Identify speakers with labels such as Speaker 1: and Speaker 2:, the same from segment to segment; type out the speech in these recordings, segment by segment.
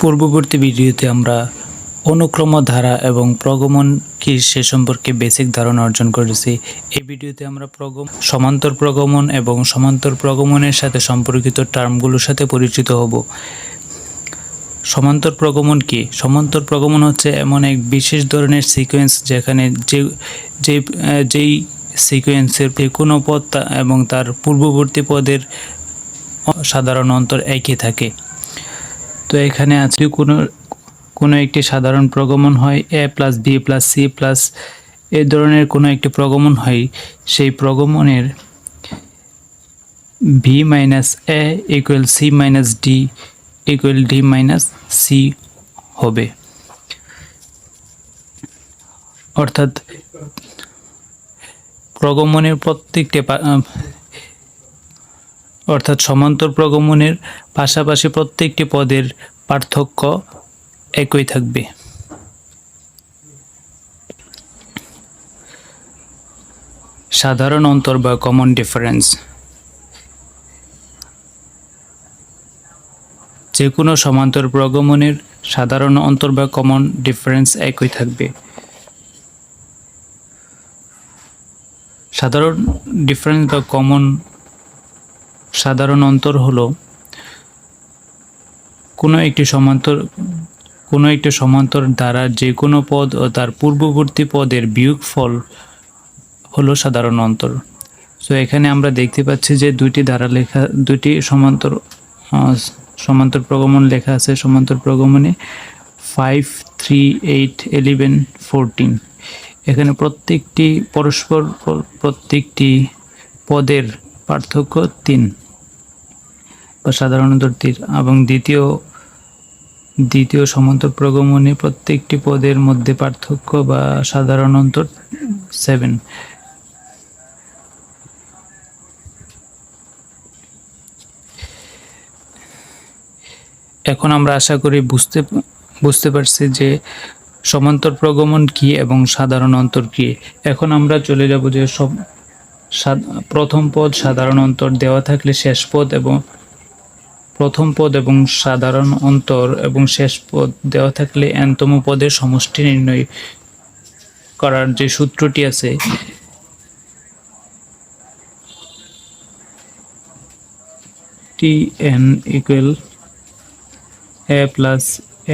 Speaker 1: পূর্ববর্তী ভিডিওতে আমরা অনুক্রম ধারা এবং প্রগমন কি সে সম্পর্কে বেসিক ধারণা অর্জন করেছি। এই ভিডিওতে আমরা প্রগম, সমান্তর প্রগমন এবং সমান্তর প্রগমনের সাথে সম্পর্কিত টার্মগুলোর সাথে পরিচিত হব। সমান্তর প্রগমন কি? সমান্তর প্রগমন হচ্ছে এমন এক বিশেষ ধরনের সিকোয়েন্স যেখানে যে যে, যেই সিকোয়েন্সের যে কোনো পদ এবং তার পূর্ববর্তী পদের সাধারণ অন্তর একই থাকে। তো এখানে আছে কোনো কোনো একটি সাধারণ প্রগমন হয় A plus B plus C plus A ধরনের কোনো একটি প্রগমন হয়। সেই প্রগমনের B minus A equal C minus D equal D minus C হবে। অর্থাৎ প্রগমনের প্রত্যেকটি অর্থাৎ সমান্তর প্রগমনের পাশাপাশি প্রত্যেকটি পদের পার্থক্য একই থাকবে। সাধারণ অন্তর বা কমন ডিফারেন্স যে কোনো সমান্তর প্রগমনের সাধারণ অন্তর বা কমন ডিফারেন্স একই থাকবে। সাধারণ ডিফারেন্স বা কমন সাধারণ অন্তর হল কোনো একটি সমান্তর, কোনো একটি সমান্তর দ্বারা যে কোনো পদ ও তার পূর্ববর্তী পদের বিয়োগফল হলো সাধারণ অন্তর। সো এখানে আমরা দেখতে পাচ্ছি যে দুইটি ধারা লেখা, দুইটি সমান্তর সমান্তর প্রগমন লেখা আছে। সমান্তর প্রগমনে five three eight eleven fourteen এখানে প্রত্যেকটি পরস্পর, প্রত্যেকটি পদের পার্থক্য তিন। বা সাধারণত তীর এবং দ্বিতীয় দ্বিতীয় সমান্তর প্রগমনে প্রত্যেকটি পদের মধ্যে পার্থক্য বা সাধারণ অন্তর সেভেন এখন আমরা আশা করি বুঝতে বুঝতে পারছি যে সমান্তর প্রগমন কি এবং সাধারণ অন্তর কি। এখন আমরা চলে যাব যে সব প্রথম পদ সাধারণ অন্তর দেওয়া থাকলে শেষ পদ এবং প্রথম পদ এবং সাধারণ অন্তর এবং শেষ পদ দেওয়া থাকলে এনতম পদের সমষ্টি নির্ণয় করার যে সূত্রটি আছে। T N equal A plus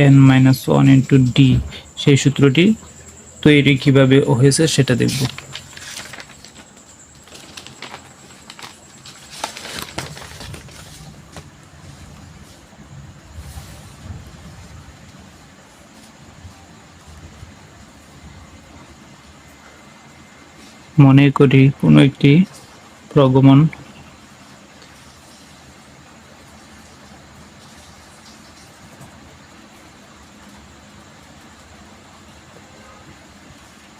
Speaker 1: N minus one into D সেই সূত্রটি তৈরি কীভাবে হয়েছে সেটা দেখব। মনে করি কোনো একটি প্রগমন।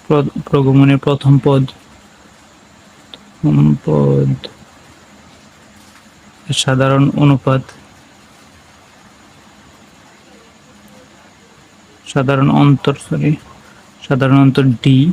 Speaker 1: প্র- প্রগমনের প্রথম পদ। পদ। সাধারণ অনুপাত। সাধারণ অন্তর সরি সাধারণ অন্তর ডি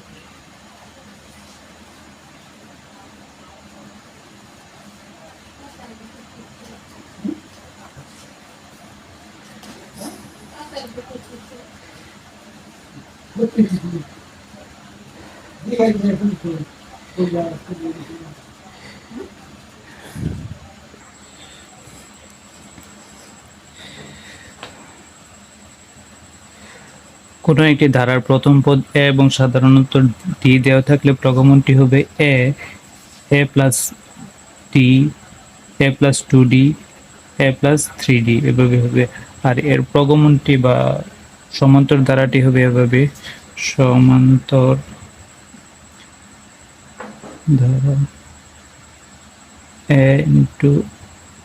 Speaker 1: কোনো একটি ধারার প্রথম পদ এ এবং সাধারণত ডি দেওয়া থাকলে প্রগমনটি হবে A A plus D A plus two D, A plus three D এভাবে হবে। আর এর প্রগমনটি বা সমান্তর ধারাটি হবে এভাবে সমান্তর ধরো A into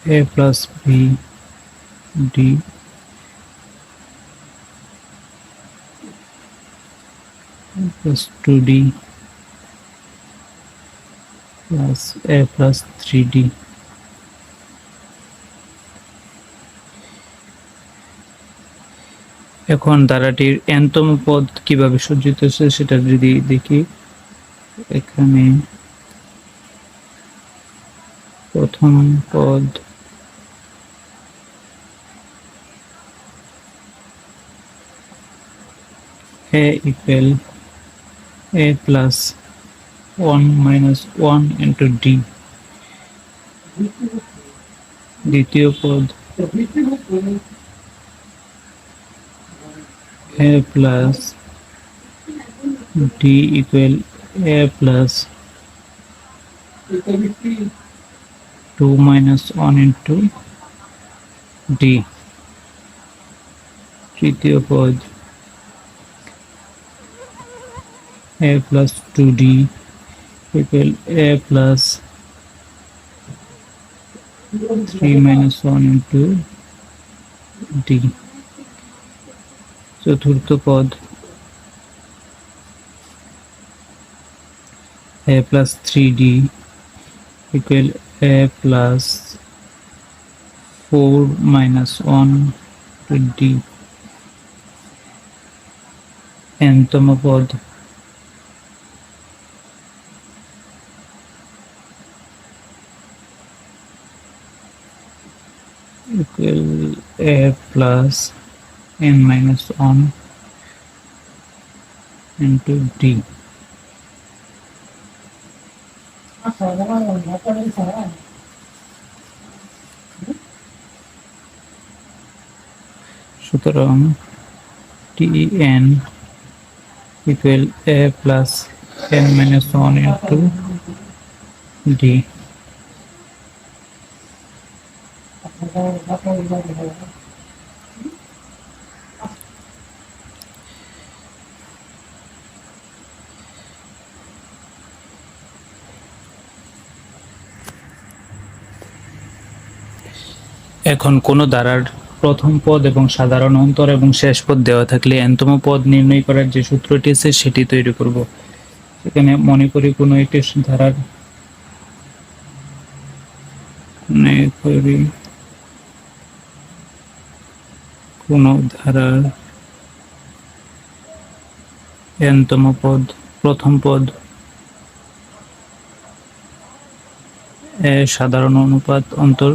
Speaker 1: A plus B D plus 2d plus a plus 3d এখন ধারাটির এনতম পদ কীভাবে সজ্জিত হচ্ছে সেটা যদি দেখি, এখানে প্রথম পদ a equal a plus 1 minus 1 into d দ্বিতীয় পদ a plus d equal a plus 2 minus 1 into d তৃতীয় পদ a plus 2d equal a plus 3 minus 1 into d চতুর্থ পদ a plus 3d equal a plus 4 minus 1 to d nতম পদ equal a plus n minus 1 into d সুতরাং ten equal a plus n minus 1 into d এখন কোন ধারার প্রথম পদ এবং সাধারণ অন্তর এবং শেষ পদ দেওয়া থাকলে এনতম পদ নির্ণয় করার যে সূত্রটি আছে সেটি তৈরি করব। সেখানে মনে করি কোনো একটি ধারার করি কোন ধারার এনতম পদ, প্রথম পদ সাধারণ অনুপাত, অন্তর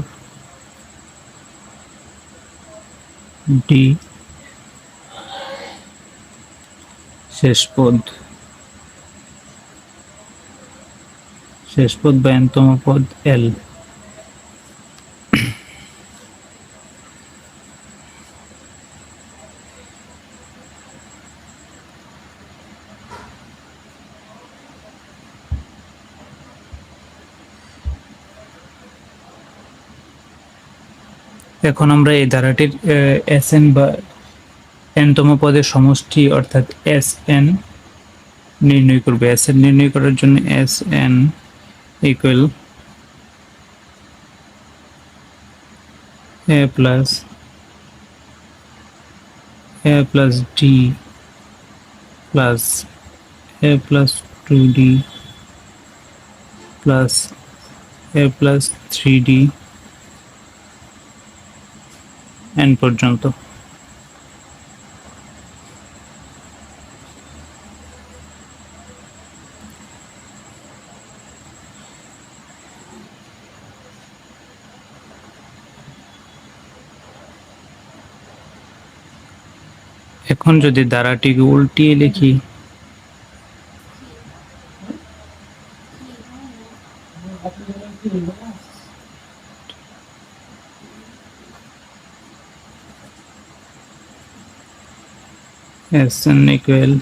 Speaker 1: ডি শেষ পদ। শেষ পদ বা এনতম পদ এল। এখন আমরা এই ধারাটির এস এন বা এনতম পদের সমষ্টি অর্থাৎ এস এন নির্ণয় করবে। এস এন নির্ণয় করার জন্য S N equal A plus A plus D plus A plus two D plus A plus three D N পর্যন্ত। এখন যদি দ্বারাটিকে উল্টিয়ে লিখি S n equal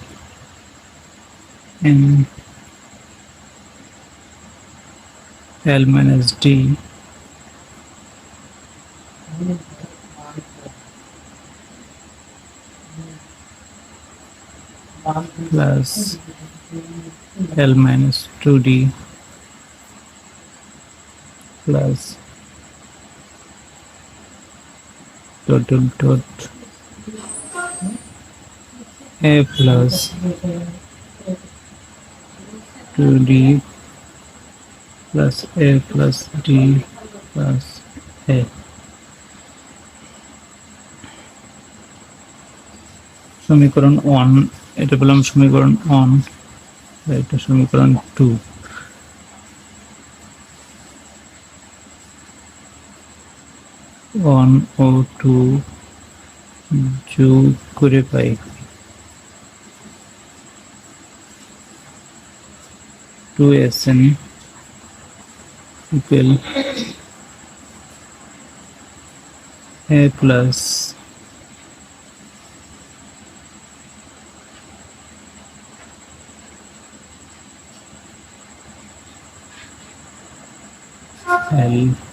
Speaker 1: n L minus D plus L minus 2D plus dot dot dot A plus 2D plus A plus D plus A সমীকরণ one এটা পেলাম সমীকরণ one এটা সমীকরণ টু ওয়ান ও টু যোগ করে পাই। Two S N equal A plus L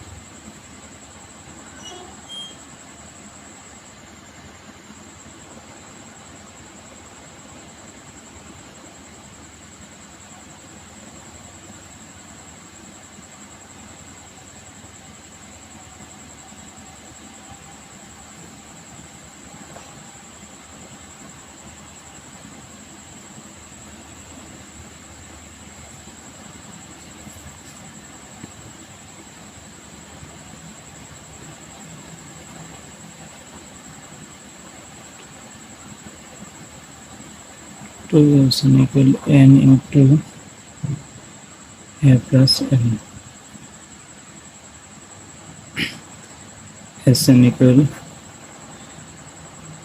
Speaker 1: two is equal n into a plus n. S n equal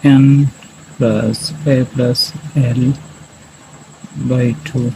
Speaker 1: n plus a plus l by 2